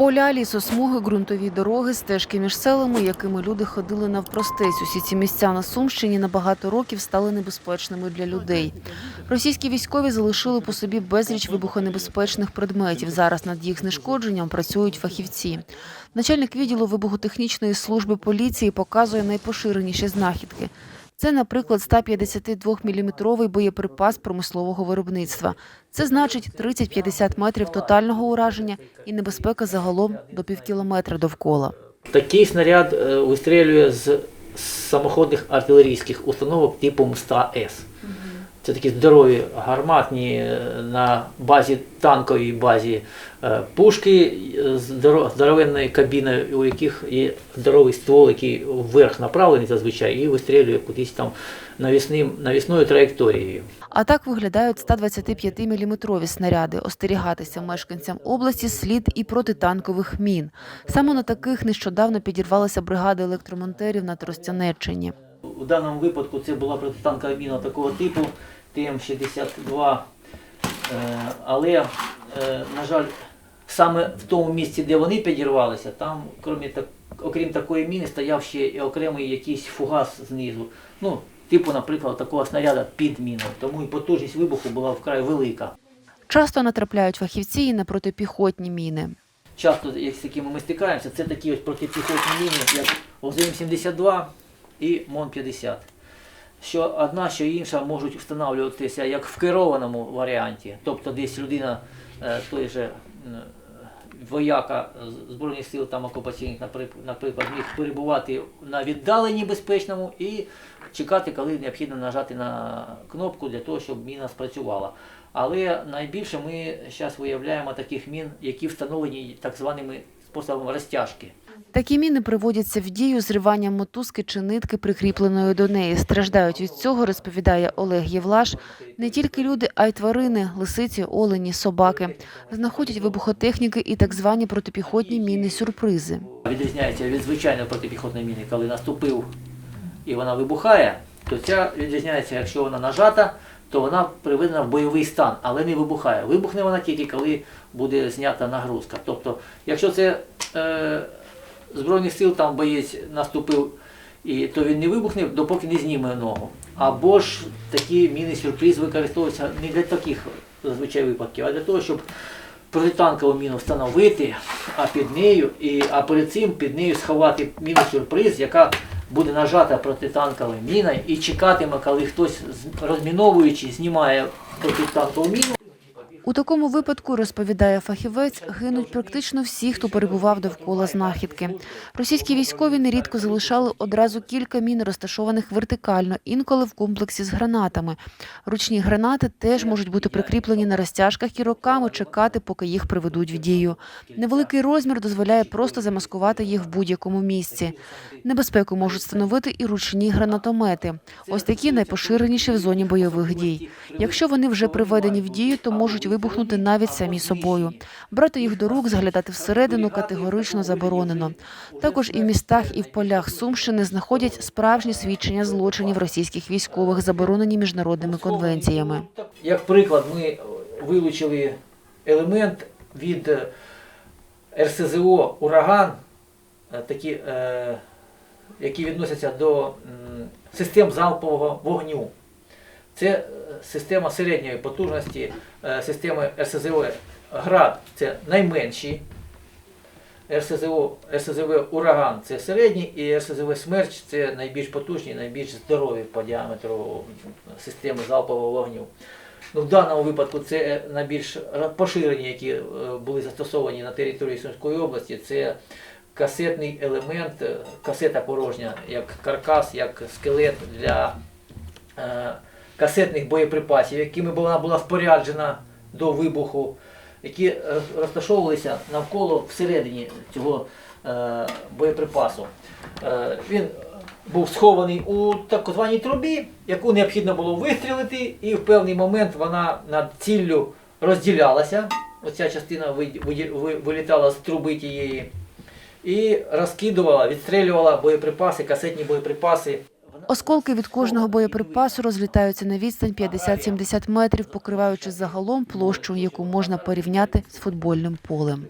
Поля, лісосмуги, ґрунтові дороги, стежки між селами, якими люди ходили навпростець. Усі ці місця на Сумщині на багато років стали небезпечними для людей. Російські військові залишили по собі безліч вибухонебезпечних предметів. Зараз над їх знешкодженням працюють фахівці. Начальник відділу вибухотехнічної служби поліції показує найпоширеніші знахідки. Це, наприклад, 152-мм боєприпас промислового виробництва. Це значить 30-50 метрів тотального ураження і небезпека загалом до півкілометра довкола. Такий снаряд е, вистрілює з самоходних артилерійських установок типу МСТА-С. Це такі здорові гарматні е, на базі танковій базі е, пушки е, здоро- здоровенної кабіни, у яких є здоровий ствол, який вверх направлений зазвичай, і вистрілює кудись там навісним, навісною траєкторією. А так виглядають 125-мм снаряди. Остерігатися мешканцям області слід і протитанкових мін. Саме на таких нещодавно підірвалася бригада електромонтерів на Тростянеччині. У даному випадку це була протитанкова міна такого типу ТМ-62. Е, Але, е, на жаль, саме в тому місці, де вони підірвалися, там, крім, окрім такої міни, стояв ще і окремий якийсь фугас знизу. Ну, типу, наприклад, такого снаряда під міною. Тому і потужність вибуху була вкрай велика. Часто натрапляють фахівці і на протипіхотні міни. Часто, як з якими ми стикаємося, це такі ось протипіхотні міни, як ОЗМ-72 і МОН-50. Що одна, що інша можуть встановлюватися як в керованому варіанті, тобто десь людина, е, той же е, вояка Збройних сил там окупаційних, наприклад, міг перебувати на віддаленні безпечному і чекати, коли необхідно нажати на кнопку для того, щоб міна спрацювала. Але найбільше ми зараз виявляємо таких мін, які встановлені так званими способами розтяжки. Такі міни приводяться в дію зриванням мотузки чи нитки, прикріпленої до неї. Страждають від цього, розповідає Олег Євлаш. Не тільки люди, а й тварини, лисиці, олені, собаки. Знаходять вибухотехніки і так звані протипіхотні міни-сюрпризи. Відрізняється від звичайної протипіхотної міни, коли наступив і вона вибухає, то ця відрізняється, якщо вона нажата, то вона приведена в бойовий стан, але не вибухає. Вибухне вона тільки коли буде знята нагрузка. Тобто, якщо це е, Збройних сил там боєць наступив, і, то він не вибухне, допоки не зніме ногу. Або ж такі міни сюрприз використовуються не для таких зазвичай випадків, а для того, щоб протитанкову міну встановити, а під нею, і, а перед цим під нею сховати міну сюрприз, яка буде нажата протитанкова міна і чекатиме, коли хтось розміновуючи знімає протитанкову міну. У такому випадку, розповідає фахівець, гинуть практично всі, хто перебував довкола знахідки. Російські військові нерідко залишали одразу кілька мін, розташованих вертикально, інколи в комплексі з гранатами. Ручні гранати теж можуть бути прикріплені на розтяжках і роками чекати, поки їх приведуть в дію. Невеликий розмір дозволяє просто замаскувати їх в будь-якому місці. Небезпеку можуть становити і ручні гранатомети. Ось такі найпоширеніші в зоні бойових дій. Якщо вони вже приведені в дію, то можуть вибухнути навіть самі собою. Брати їх до рук, заглядати всередину категорично заборонено. Також і в містах, і в полях Сумщини знаходять справжні свідчення злочинів російських військових, заборонені міжнародними конвенціями. Як приклад, ми вилучили елемент від е, РСЗО Ураган, е, такі, е, які відносяться до систем залпового вогню. Це е, система середньої потужності, е, системи РСЗО Град це найменші. РСЗО, РСЗВ Ураган це середній, і РСЗВ Смерч це найбільш потужні, найбільш здорові по діаметру системи залпового вогню. Ну, в даному випадку це найбільш поширені, які е, були застосовані на території Сумської області. Це касетний елемент, е, касета порожня, як каркас, як скелет для е, касетних боєприпасів, якими вона була споряджена до вибуху, які е, розташовувалися навколо всередині цього е, боєприпасу. Е, він був схований у так званій трубі, яку необхідно було вистрілити, і в певний момент вона над ціллю розділялася. Оця частина ви- ви- ви- вилітала з труби тієї і розкидувала, відстрелювала боєприпаси, касетні боєприпаси. Осколки від кожного боєприпасу розлітаються на відстань 50-70 метрів, покриваючи загалом площу, яку можна порівняти з футбольним полем.